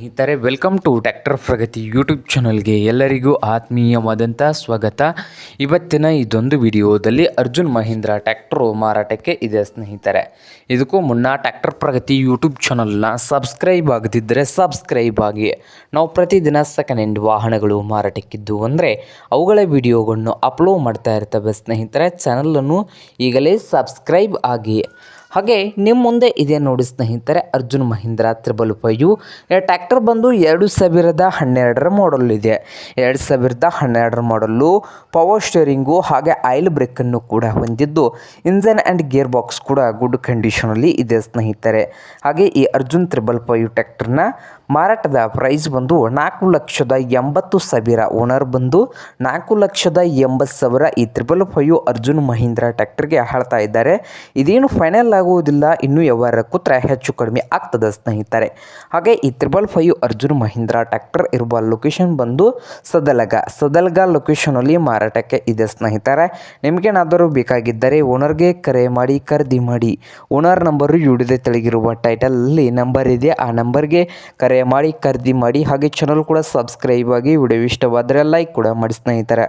ಸ್ನೇಹಿತರೆ welcome to tractor Pragati YouTube ಚಾನಲ್ಗೆ ಎಲ್ಲರಿಗೂ ಆತ್ಮೀಯವಾದಂಥ ಸ್ವಾಗತ. ಇವತ್ತಿನ ಇದೊಂದು ವಿಡಿಯೋದಲ್ಲಿ ಅರ್ಜುನ್ ಮಹೀಂದ್ರ ಟ್ಯಾಕ್ಟ್ರು ಮಾರಾಟಕ್ಕೆ ಇದೆ ಸ್ನೇಹಿತರೆ. ಇದಕ್ಕೂ ಮುನ್ನ ಟ್ಯಾಕ್ಟರ್ ಪ್ರಗತಿ ಯೂಟ್ಯೂಬ್ ಚಾನಲ್ನ ಸಬ್ಸ್ಕ್ರೈಬ್ ಆಗದಿದ್ದರೆ ಸಬ್ಸ್ಕ್ರೈಬ್ ಆಗಿ. ನಾವು ಪ್ರತಿದಿನ ಸೆಕೆಂಡ್ ಹ್ಯಾಂಡ್ ವಾಹನಗಳು ಮಾರಾಟಕ್ಕಿದ್ದು ಅಂದರೆ ಅವುಗಳ ವಿಡಿಯೋಗಳನ್ನು ಅಪ್ಲೋಡ್ ಮಾಡ್ತಾ ಇರ್ತವೆ ಸ್ನೇಹಿತರೆ. ಚಾನಲನ್ನು ಈಗಲೇ ಸಬ್ಸ್ಕ್ರೈಬ್ ಆಗಿ. ಹಾಗೆ ನಿಮ್ಮ ಮುಂದೆ ಇದೆ ನೋಡಿ ಸ್ನೇಹಿತರೆ, ಅರ್ಜುನ್ ಮಹೀಂದ್ರ ತ್ರಿಬಲ್ ಪೈಯು ಟ್ಯಾಕ್ಟರ್ ಬಂದು ಎರಡು ಸಾವಿರದ ಹನ್ನೆರಡರ ಮಾಡಲ್ ಇದೆ. ಎರಡು ಸಾವಿರದ ಹನ್ನೆರಡರ ಮಾಡಲ್ಲು ಪವರ್ ಸ್ಟೇರಿಂಗು ಹಾಗೆ ಆಯಿಲ್ ಬ್ರೇಕನ್ನು ಕೂಡ ಹೊಂದಿದ್ದು ಇಂಜನ್ ಆ್ಯಂಡ್ ಗೇರ್ ಬಾಕ್ಸ್ ಕೂಡ ಗುಡ್ ಕಂಡೀಷನಲ್ಲಿ ಇದೆ ಸ್ನೇಹಿತರೆ. ಹಾಗೆ ಈ ಅರ್ಜುನ್ ತ್ರಿಬಲ್ ಫೈವ್ ಟ್ಯಾಕ್ಟರ್ನ ಮಾರಾಟದ ಪ್ರೈಸ್ ಬಂದು ನಾಲ್ಕು ಲಕ್ಷದ ಎಂಬತ್ತು ಸಾವಿರ ಓನರ್ ಬಂದು ನಾಲ್ಕು ಲಕ್ಷದ ಎಂಬತ್ತು ಸಾವಿರ ಈ ತ್ರಿಬಲ್ ಫೈವ್ ಅರ್ಜುನ್ ಮಹೀಂದ್ರ ಟ್ಯಾಕ್ಟರ್ಗೆ ಹೇಳ್ತಾ ಇದ್ದಾರೆ. ಇದೇನು ಫೈನಲ್ ಆಗುವುದಿಲ್ಲ. ಇನ್ನೂ ಯಾವ ಕುತ್ರ ಹೆಚ್ಚು ಕಡಿಮೆ ಆಗ್ತದೆ ಸ್ನೇಹಿತರೆ. ಹಾಗೆ ಈ triple five Arjun Mahindra tractor ಇರುವ ಲೊಕೇಶನ್ ಬಂದು ಸದಲಗ. ಸದಲಗ ಲೊಕೇಶನಲ್ಲಿ ಮಾರಾಟಕ್ಕೆ ಇದೆ ಸ್ನೇಹಿತರೆ. ನಿಮಗೇನಾದರೂ ಬೇಕಾಗಿದ್ದರೆ ಓನರ್ಗೆ ಕರೆ ಮಾಡಿ, ಖರೀದಿ ಮಾಡಿ. ಓನರ್ ನಂಬರು ಯುಡಿದೆ ತೆಳಗಿರುವ ಟೈಟಲಲ್ಲಿ ನಂಬರ್ ಇದೆ. ಆ ನಂಬರ್ಗೆ ಕರೆ ಮಾಡಿ, ಖರೀದಿ ಮಾಡಿ. ಹಾಗೆ ಚಾನಲ್ ಕೂಡ ಸಬ್ಸ್ಕ್ರೈಬ್ ಆಗಿ ವಿಡಿಯೋ ಇಷ್ಟವಾದರೆ ಲೈಕ್ ಕೂಡ ಮಾಡಿ ಸ್ನೇಹಿತರೆ.